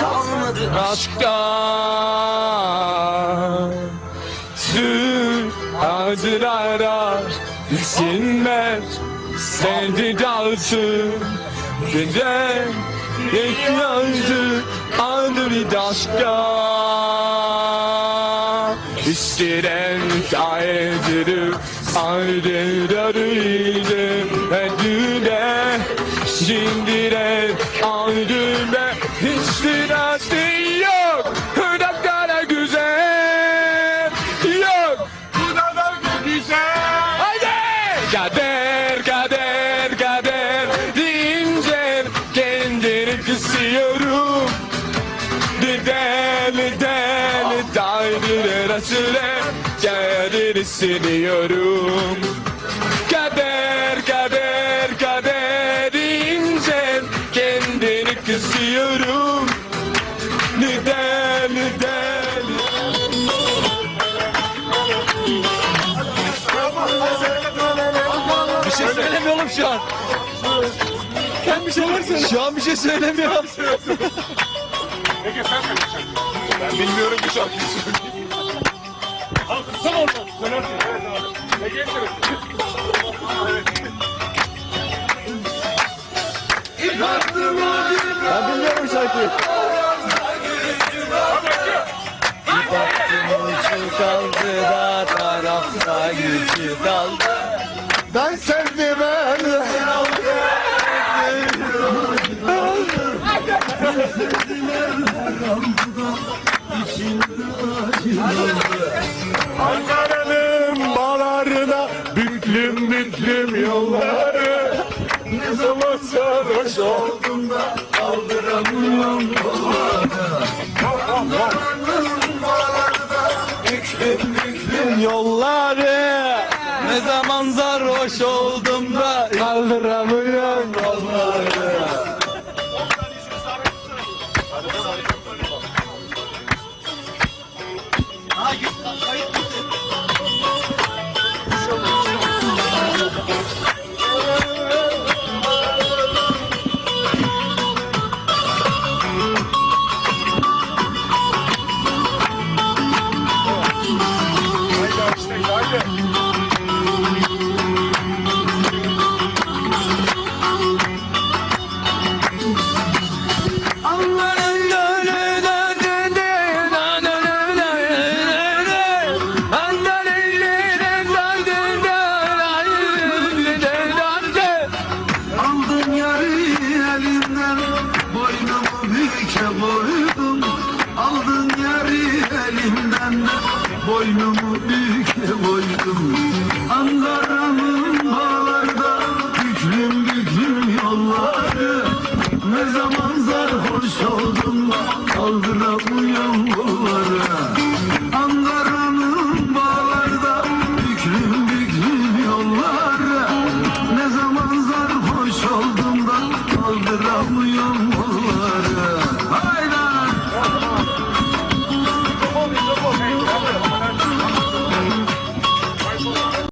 Kalmadı Aşkta Tüm acılara Sinmez Sevdi dalsın Gece Yekyancı Adı bir aşka İstiren Aydırıp Aydırarıydı Ödüle Şimdire Aydırme Hiç dirası yok. Hıdaklara güzel Yok. Hıdaklara güzel. Haydi! Kader kader Deli deli Daire rasule Kendini siliyorum Kader kader kader ince Kendini kısıyorum Deli deli Bir şey söylemiyorum şu an. Sen bir şeyler söyle. Şu an bir şey söylemiyorum. Peki sen söyle. Ben bilmiyorum bu şarkıyı söyleyeyim. Al sen oradan. Söylersin. Evet abi. Peki söyle. Ben bilmiyorum şarkıyı. Ucu kaldı da tarafta gücü kaldı. Ben sevdim ben. Ankara'nın bağlarına büklüm büklüm yolları. Ne zaman sarhoş oldum da kaldıramıyorum Yolları. Ne zaman sarhoş oldum da kaldıramıyorum büke koydum Aldın yarı elimden Boynumu büke koydum Ankara'nın bağlarda. Büklüm büklüm yolları Ne zaman sarhoş oldum. Kaldıramıyorum